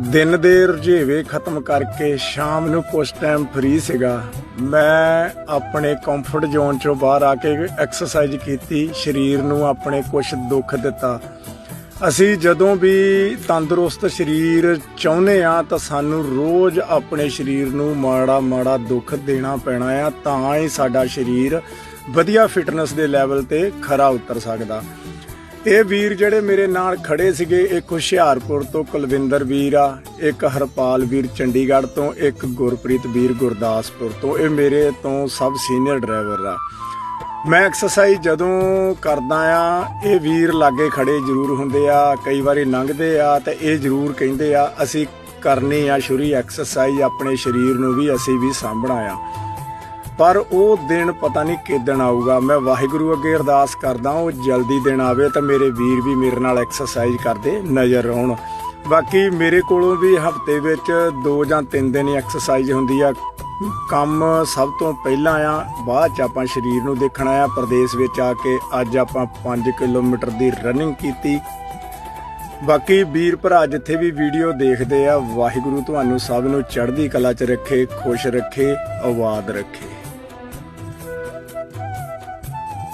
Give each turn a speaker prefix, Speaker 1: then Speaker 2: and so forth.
Speaker 1: ਦਿਨ ਦੇ ਰੁਝੇਵੇ ਖਤਮ ਕਰਕੇ ਸ਼ਾਮ ਨੂੰ ਕੁਝ ਟਾਈਮ ਫ੍ਰੀ ਸੀਗਾ। ਮੈਂ ਆਪਣੇ ਕੰਫਰਟ ਜ਼ੋਨ ਚੋਂ ਬਾਹਰ ਆ ਕੇ ਐਕਸਰਸਾਈਜ਼ ਕੀਤੀ, ਸਰੀਰ ਨੂੰ ਆਪਣੇ ਕੁਝ ਦੁੱਖ ਦਿੱਤਾ। ਅਸੀਂ ਜਦੋਂ ਵੀ ਤੰਦਰੁਸਤ ਸਰੀਰ ਚਾਹੁੰਦੇ ਆ ਤਾਂ ਸਾਨੂੰ ਰੋਜ਼ ਆਪਣੇ ਸਰੀਰ ਨੂੰ ਮਾੜਾ ਮਾੜਾ ਦੁੱਖ ਦੇਣਾ ਪੈਣਾ ਆ, ਤਾਂ ਹੀ ਸਾਡਾ ਸਰੀਰ ਵਧੀਆ ਫਿਟਨੈਸ ਦੇ ਲੈਵਲ ਤੇ ਖਰਾ ਉਤਰ ਸਕਦਾ। ਇਹ ਵੀਰ ਜਿਹੜੇ ਮੇਰੇ ਨਾਲ ਖੜੇ ਸੀਗੇ, ਇੱਕ ਹੁਸ਼ਿਆਰਪੁਰ ਤੋਂ ਕੁਲਵਿੰਦਰ ਵੀਰ ਆ, ਇੱਕ ਹਰਪਾਲ ਵੀਰ ਚੰਡੀਗੜ੍ਹ ਤੋਂ, ਇੱਕ ਗੁਰਪ੍ਰੀਤ ਵੀਰ ਗੁਰਦਾਸਪੁਰ ਤੋਂ। ਇਹ ਮੇਰੇ ਤੋਂ ਸਭ ਸੀਨੀਅਰ ਡਰਾਈਵਰ ਆ। ਮੈਂ ਐਕਸਰਸਾਈਜ਼ ਜਦੋਂ ਕਰਦਾ ਆ, ਇਹ ਵੀਰ ਲਾਗੇ ਖੜੇ ਜ਼ਰੂਰ ਹੁੰਦੇ ਆ, ਕਈ ਵਾਰੀ ਲੰਘਦੇ ਆ ਤੇ ਇਹ ਜ਼ਰੂਰ ਕਹਿੰਦੇ ਆ, ਅਸੀਂ ਕਰਨੀ ਆ ਸ਼ੁਰੂ ਐਕਸਰਸਾਈਜ਼, ਆਪਣੇ ਸਰੀਰ ਨੂੰ ਵੀ ਅਸੀਂ ਵੀ ਸਾਂਭਣਾ ਆ। ਪਰ ਉਹ ਦਿਨ ਪਤਾ ਨਹੀਂ ਕਿਦਣ ਆਊਗਾ। ਮੈਂ ਵਾਹਿਗੁਰੂ ਅੱਗੇ ਅਰਦਾਸ ਕਰਦਾ ਉਹ ਜਲਦੀ ਦਿਨ ਆਵੇ ਤਾਂ ਮੇਰੇ ਵੀਰ ਵੀ ਮੇਰੇ ਨਾਲ ਐਕਸਰਸਾਈਜ਼ ਕਰਦੇ ਨਜ਼ਰ ਆਉਣ। ਬਾਕੀ ਮੇਰੇ ਕੋਲੋਂ ਵੀ ਹਫ਼ਤੇ ਵਿੱਚ 2 ਜਾਂ 3 ਦਿਨ ਹੀ ਐਕਸਰਸਾਈਜ਼ ਹੁੰਦੀ ਆ। ਕੰਮ ਸਭ ਤੋਂ ਪਹਿਲਾਂ ਆ, ਬਾਅਦ ਚ ਆਪਾਂ ਸਰੀਰ ਨੂੰ ਦੇਖਣਾ ਆ ਪ੍ਰਦੇਸ਼ ਵਿੱਚ ਆ ਕੇ ਅੱਜ ਆਪਾਂ 5 ਕਿਲੋਮੀਟਰ ਦੀ ਰਨਿੰਗ ਕੀਤੀ। ਬਾਕੀ ਵੀਰ ਭਰਾ ਜਿੱਥੇ ਵੀ ਵੀਡੀਓ ਦੇਖਦੇ ਆ, ਵਾਹਿਗੁਰੂ ਤੁਹਾਨੂੰ ਸਭ ਨੂੰ ਚੜ੍ਹਦੀ ਕਲਾ 'ਚ ਰੱਖੇ, ਖੁਸ਼ ਰੱਖੇ, ਆਬਾਦ ਰੱਖੇ।